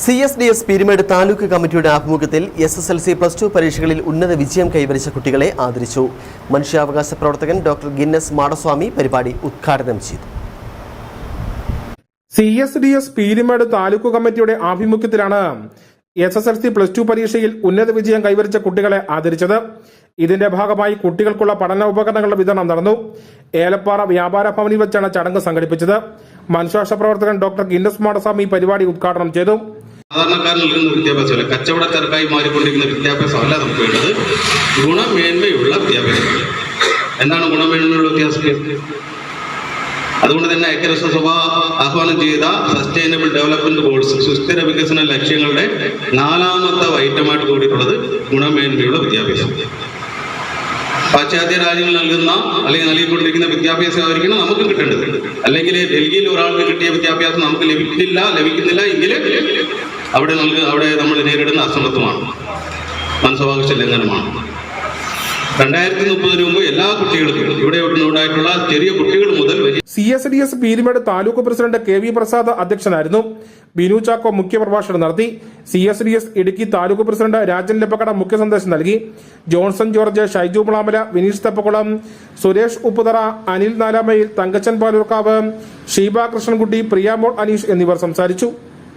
C S D S Peermade taluk കമ്മിറ്റിയുടെ ആഭിമുഖ്യത്തിൽ S S L C plus two പരീക്ഷകളിൽ ഉന്നത വിജയം കൈവരിച്ച കുട്ടികളെ ആദരിച്ചു. മനുഷ്യാവകാശ പ്രവർത്തകൻ ഡോക്ടർ ഗിന്നസ് മാടസ്വാമി പരിപാടി ഉദ്ഘാടനം ചെയ്തു. C S D S Peermade taluk കമ്മിറ്റിയുടെ ആഭിമുഖ്യത്തിലാണ് S S L C plus two പരീക്ഷയിൽ ഉന്നത വിജയം കൈവരിച്ച കുട്ടികളെ ആദരിച്ചത്. ഇതിന്റെ ഭാഗമായി കുട്ടികൾക്കുള്ള പഠന ഉപകരണങ്ങളുടെ വിതരണം നടന്നു. ഏലപ്പാറ വ്യാപാര ഭവനിൽ വെച്ചാണ് ചടങ്ങ് സംഘടിപ്പിച്ചത്. മനുഷ്യാവകാശ പ്രവർത്തകൻ ഡോക്ടർ ഗിന്നസ് മാടസ്വാമി പരിപാടി ഉദ്ഘാടനം ചെയ്തു. സാധാരണക്കാരൻ നൽകുന്ന വിദ്യാഭ്യാസമല്ല കച്ചവടക്കാർക്കായി മാറിക്കൊണ്ടിരിക്കുന്ന വിദ്യാഭ്യാസമല്ല നമുക്ക് വേണ്ടത്. ഗുണമേന്മയുള്ള വിദ്യാഭ്യാസം എന്താണ് ഗുണമേന്മയുള്ള വിദ്യാഭ്യാസം? അതുകൊണ്ട് തന്നെ ഐക്യരാഷ്ട്രസഭ ആഹ്വാനം ചെയ്ത സസ്റ്റൈനബിൾ ഡെവലപ്മെന്റ് ഗോൾസ് സുസ്ഥിര വികസന ലക്ഷ്യങ്ങളുടെ നാലാമത്തെ ഐറ്റമായിട്ട് കൂടിയിട്ടുള്ളത് ഗുണമേന്മയുള്ള വിദ്യാഭ്യാസം. പാശ്ചാത്യ രാജ്യങ്ങൾ നൽകുന്ന അല്ലെങ്കിൽ നൽകിക്കൊണ്ടിരിക്കുന്ന വിദ്യാഭ്യാസമായിരിക്കണം നമുക്ക് കിട്ടേണ്ടത്. അല്ലെങ്കിൽ ഡൽഹിയിൽ ഒരാൾക്ക് കിട്ടിയ വിദ്യാഭ്യാസം നമുക്ക് ലഭിക്കില്ല ലഭിക്കുന്നില്ല എങ്കിൽ അവിടെ നൽകുക അവിടെ നമ്മൾ നേരിടുന്ന അസമത്വമാണ്. മനസ്സവകാശ ലംഘനമാണ് രണ്ടായിരത്തി മുപ്പതിന് മുമ്പ് എല്ലാ കുട്ടികൾക്കും ഇവിടെ ഉണ്ടായിട്ടുള്ള ചെറിയ കുട്ടികൾ മുതൽ C S D S Peermade taluk president K V Prasad അധ്യക്ഷനായിരുന്നു. ബിനു ചാക്കോ മുഖ്യപ്രഭാഷണം നടത്തി. C S D S Idukki taluk president Rajan Lappakkada മുഖ്യ സന്ദേശം നൽകി. ജോൺസൺ ജോർജ് ഷൈജു മുളാമല വിനീഷ് തെപ്പക്കുളം സുരേഷ് ഉപ്പുതറ അനിൽ നാലാമയിൽ തങ്കച്ചൻ പാലൂർക്കാവ് ഷീബ കൃഷ്ണൻകുട്ടി പ്രിയാമോൾ അനീഷ് എന്നിവർ സംസാരിച്ചു.